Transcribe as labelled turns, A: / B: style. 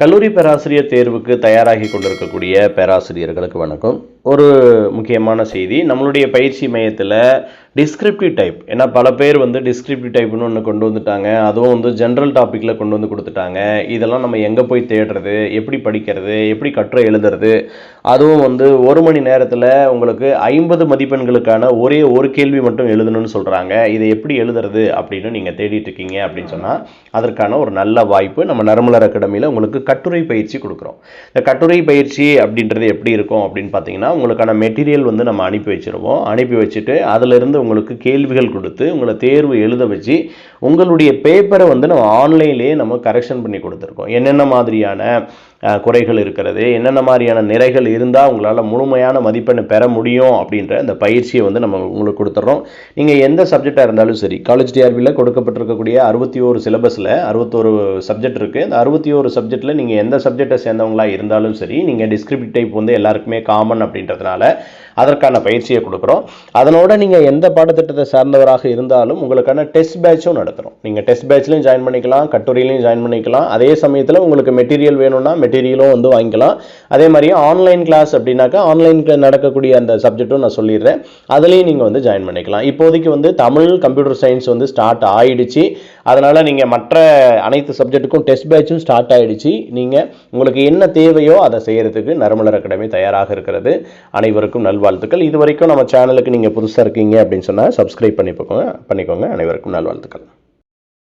A: கல்லூரி பேராசிரியர் தேர்வுக்கு தயாராகி கொண்டிருக்கக்கூடிய பேராசிரியர்களுக்கு வணக்கம். ஒரு முக்கியமான செய்தி நம்மளுடைய பயிற்சி மையத்தில் டிஸ்கிரிப்டிவ் டைப் ஏன்னா பல பேர் வந்து டிஸ்கிரிப்டிவ் டைப்னு ஒன்று கொண்டு வந்துட்டாங்க. அதுவும் வந்து ஜென்ரல் டாப்பிக்கில் கொண்டு வந்து கொடுத்துட்டாங்க. இதெல்லாம் நம்ம எங்கே போய் தேடுறது? எப்படி படிக்கிறது? எப்படி கட்டுரை எழுதுறது? அதுவும் வந்து ஒரு மணி நேரத்தில் உங்களுக்கு ஐம்பது மதிப்பெண்களுக்கான ஒரே ஒரு கேள்வி மட்டும் எழுதணும்னு சொல்கிறாங்க இதை எப்படி எழுதுறது அப்படின்னு நீங்கள் தேடிட்டு இருக்கீங்க அப்படின்னு சொன்னால் அதற்கான ஒரு நல்ல வாய்ப்பு நம்ம நரமலர் அகாடமியில் உங்களுக்கு கட்டுரை பயிற்சி கொடுக்குறோம். இந்த கட்டுரை பயிற்சி அப்படின்றது எப்படி இருக்கும் அப்படின்னு பார்த்தீங்கன்னா உங்களுக்கான மெட்டீரியல் வந்து நம்ம அனுப்பி வச்சுருவோம். அனுப்பி வச்சுட்டு அதிலிருந்து உங்களுக்கு கேள்விகள் கொடுத்து உங்களை தேர்வு எழுத வச்சு உங்களுடைய பேப்பரை வந்து நம்ம ஆன்லைன்லேயே நம்ம கரெக்ஷன் பண்ணி கொடுத்துருக்கோம். என்னென்ன மாதிரியான குறைகள் இருக்கிறது. என்னென்ன மாதிரியான நிறைகள் இருந்தால் உங்களால் முழுமையான மதிப்பெண் பெற முடியும் அப்படின்ற அந்த பயிற்சியை வந்து நம்ம உங்களுக்கு கொடுத்துட்றோம் நீங்கள் எந்த சப்ஜெக்டாக இருந்தாலும் சரி காலேஜ் டிஆர்பியில் கொடுக்கப்பட்டிருக்கக்கூடிய அறுபத்தி ஒரு சிலபஸில் அறுபத்தோரு சப்ஜெக்ட் இருக்குது இந்த அறுபத்தி ஒரு சப்ஜெக்ட்டில் நீங்கள் எந்த சப்ஜெக்டை சேர்ந்தவங்களா இருந்தாலும் சரி நீங்கள் டிஸ்கிரிப்டிவ் டைப் வந்து எல்லாருக்குமே காமன் அப்படின்றதுனால அதற்கான பயிற்சியை கொடுக்குறோம். அதனோட நீங்கள் எந்த பாடத்திட்டத்தை சார்ந்தவராக இருந்தாலும் உங்களுக்கான டெஸ்ட் பேட்சும் நடத்துகிறோம் நீங்கள் டெஸ்ட் பேட்ச்லையும் ஜாயின் பண்ணிக்கலாம் கட்டுரையிலையும் ஜாயின் பண்ணிக்கலாம். அதே சமயத்தில் உங்களுக்கு மெட்டீரியல் வேணும்னா மெட்டீரியலும் வந்து வாங்கிக்கலாம். அதே மாதிரி ஆன்லைன் கிளாஸ் அப்படின்னாக்கா ஆன்லைனில் நடக்கக்கூடிய அந்த சப்ஜெக்ட்டும் நான் சொல்லிடுறேன். அதுலேயும் நீங்கள் வந்து ஜாயின் பண்ணிக்கலாம். இப்போதைக்கு வந்து தமிழ் கம்ப்யூட்டர் சயின்ஸ் வந்து ஸ்டார்ட் ஆயிடுச்சு. அதனால் நீங்கள் மற்ற அனைத்து சப்ஜெக்ட்டுக்கும் டெஸ்ட் பேட்சும் ஸ்டார்ட் ஆயிடுச்சு. நீங்கள் உங்களுக்கு என்ன தேவையோ அதை செய்கிறதுக்கு நரமலர் அகாடமி தயாராக இருக்கிறது. அனைவருக்கும் நல்வாழ்த்துக்கள். இது வரைக்கும் நம்ம சேனலுக்கு நீங்கள் புதுசாக இருக்கீங்க அப்படின்னு சொன்னால் சப்ஸ்கிரைப் பண்ணிக்கோங்க பண்ணிக்கோங்க. அனைவருக்கும் நல்வாழ்த்துக்கள்.